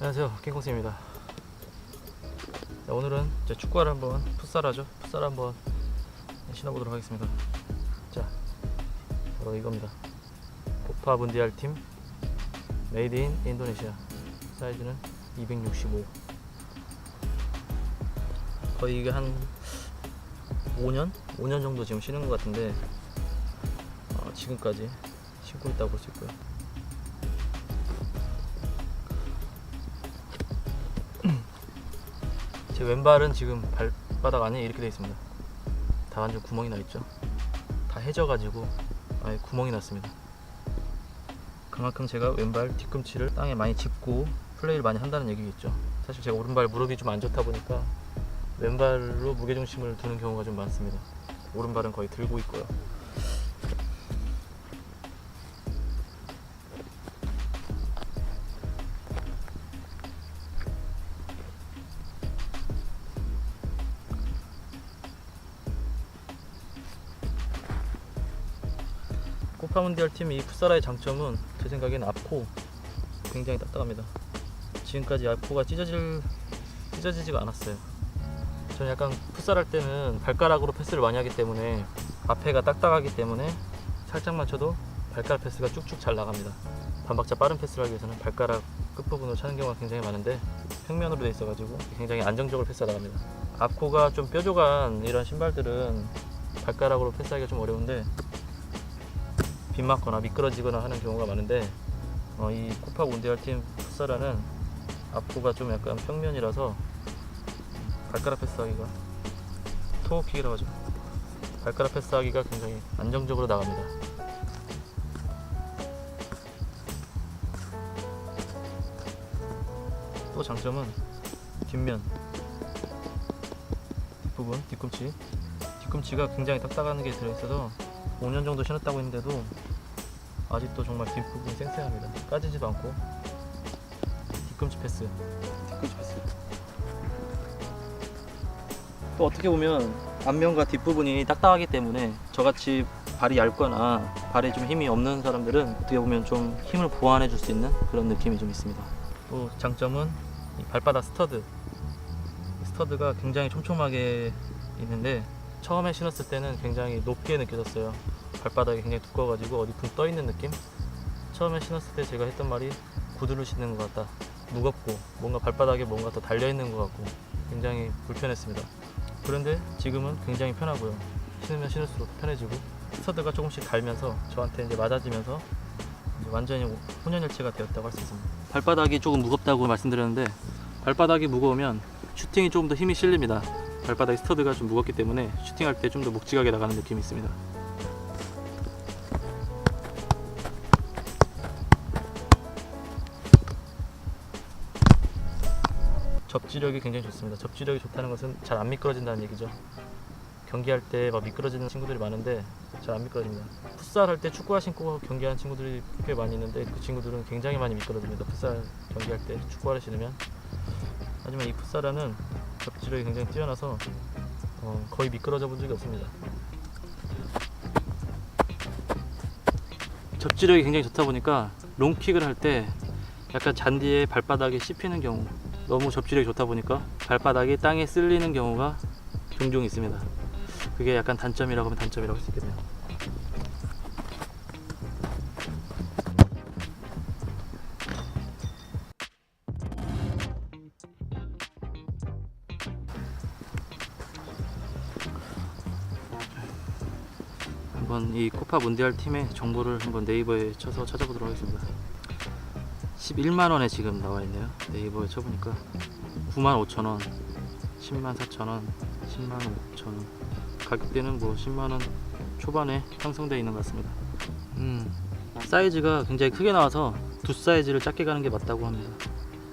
안녕하세요. 킹콩스입니다. 자, 오늘은 이제 축구화를 한번 풋살하죠. 풋살 한번 신어보도록 하겠습니다. 자 바로 이겁니다. 코파 문디알 팀 메이드 인 인도네시아. 사이즈는 265 거의 이게 한 5년? 5년 정도 지금 신은 것 같은데 어, 지금까지 신고 있다고 볼 수 있고요 제 왼발은 지금 발바닥 안에 이렇게 되어 있습니다. 다 완전 구멍이 나 있죠. 다 해져가지고 아예 구멍이 났습니다. 그만큼 제가 왼발 뒤꿈치를 땅에 많이 짚고 플레이를 많이 한다는 얘기겠죠. 사실 제가 오른발 무릎이 좀 안 좋다 보니까 왼발로 무게중심을 두는 경우가 좀 많습니다. 오른발은 거의 들고 있고요. 코파문디얼 팀이 풋사라의 장점은 제 생각엔 앞코 굉장히 딱딱합니다. 지금까지 앞코가 찢어질 찢어지지가 않았어요. 저는 약간 풋살 할 때는 발가락으로 패스를 많이 하기 때문에 앞에가 딱딱하기 때문에 살짝만 쳐도 발가락 패스가 쭉쭉 잘 나갑니다. 반박자 빠른 패스를 하기 위해서는 발가락 끝부분으로 차는 경우가 굉장히 많은데 평면으로 돼 있어가지고 굉장히 안정적으로 패스가 나갑니다. 앞코가 좀 뾰족한 이런 신발들은 발가락으로 패스하기가 좀 어려운데 빗맞거나 미끄러지거나 하는 경우가 많은데 어, 이 코파 온데알 팀 풋사라는 앞코가 좀 약간 평면이라서 발가락 패스하기가 토어킥이라고 하죠. 발가락 패스하기가 굉장히 안정적으로 나갑니다. 또 장점은 뒷면 뒷부분 뒤꿈치. 뒤꿈치가 굉장히 딱딱한 게 들어있어서 5년 정도 신었다고 했는데도 아직도 정말 뒷 부분이 쌩쌩합니다. 까지지도 않고 뒤꿈치 패스, 뒤꿈치 패스. 또 어떻게 보면 앞면과 뒷부분이 딱딱하기 때문에 저같이 발이 얇거나 발에 좀 힘이 없는 사람들은 어떻게 보면 좀 힘을 보완해 줄 수 있는 그런 느낌이 좀 있습니다. 또 장점은 이 발바닥 스터드. 이 스터드가 굉장히 촘촘하게 있는데 처음에 신었을 때는 굉장히 높게 느껴졌어요. 발바닥이 굉장히 두꺼워가지고 어디 붕 떠 있는 느낌? 처음에 신었을 때 제가 했던 말이 구두를 신는 것 같다. 무겁고 뭔가 발바닥에 뭔가 더 달려 있는 것 같고 굉장히 불편했습니다. 그런데 지금은 굉장히 편하고요. 신으면 신을수록 더 편해지고 스터드가 조금씩 달면서 저한테 이제 맞아지면서 이제 완전히 혼연일체가 되었다고 할 수 있습니다. 발바닥이 조금 무겁다고 말씀드렸는데 발바닥이 무거우면 슈팅이 조금 더 힘이 실립니다. 발바닥 스터드가 좀 무겁기 때문에 슈팅할 때 좀 더 묵직하게 나가는 느낌이 있습니다. 접지력이 굉장히 좋습니다. 접지력이 좋다는 것은 잘 안 미끄러진다는 얘기죠. 경기할 때 막 미끄러지는 친구들이 많은데 잘 안 미끄러집니다. 풋살 할 때 축구화 신고 경기하는 친구들이 꽤 많이 있는데 그 친구들은 굉장히 많이 미끄러집니다. 풋살 경기할 때 축구화를 신으면 하지만 이 풋살화는 접지력이 굉장히 뛰어나서 어, 거의 미끄러져 본 적이 없습니다. 접지력이 굉장히 좋다 보니까 롱킥을 할 때 약간 잔디에 발바닥이 씹히는 경우 너무 접지력이 좋다 보니까 발바닥이 땅에 쓸리는 경우가 종종 있습니다. 그게 약간 단점이라고 하면 단점이라고 할 수 있겠네요. 한번 이 코파 문디알 팀의 정보를 한번 네이버에 쳐서 찾아보도록 하겠습니다. 11만 원에 지금 나와 있네요. 네이버에 쳐보니까 9만 5천 원, 10만 4천 원, 10만 5천 원. 가격대는 뭐 10만 원 초반에 형성되어 있는 것 같습니다. 음, 사이즈가 굉장히 크게 나와서 두 사이즈를 작게 가는 게 맞다고 합니다.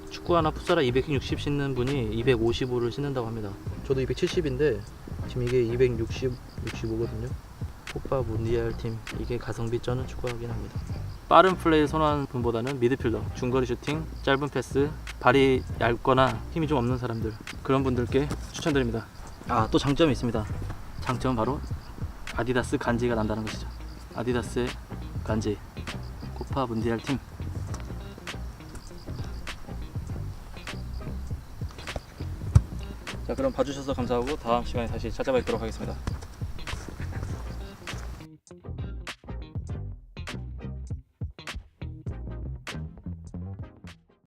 축구 하나 풋살아 260 신는 분이 255를 신는다고 합니다. 저도 270인데 지금 이게 260, 65거든요. 코파 문디알 팀 이게 가성비 쩌는 축구하긴 합니다. 빠른 플레이 선호하는 분보다는 미드필더, 중거리 슈팅, 짧은 패스, 발이 얇거나 힘이 좀 없는 사람들 그런 분들께 추천드립니다. 아 또 장점이 있습니다. 장점은 바로 아디다스 간지가 난다는 것이죠. 아디다스의 간지 코파 문디알 팀. 자 그럼 봐주셔서 감사하고 다음 시간에 다시 찾아뵙도록 하겠습니다.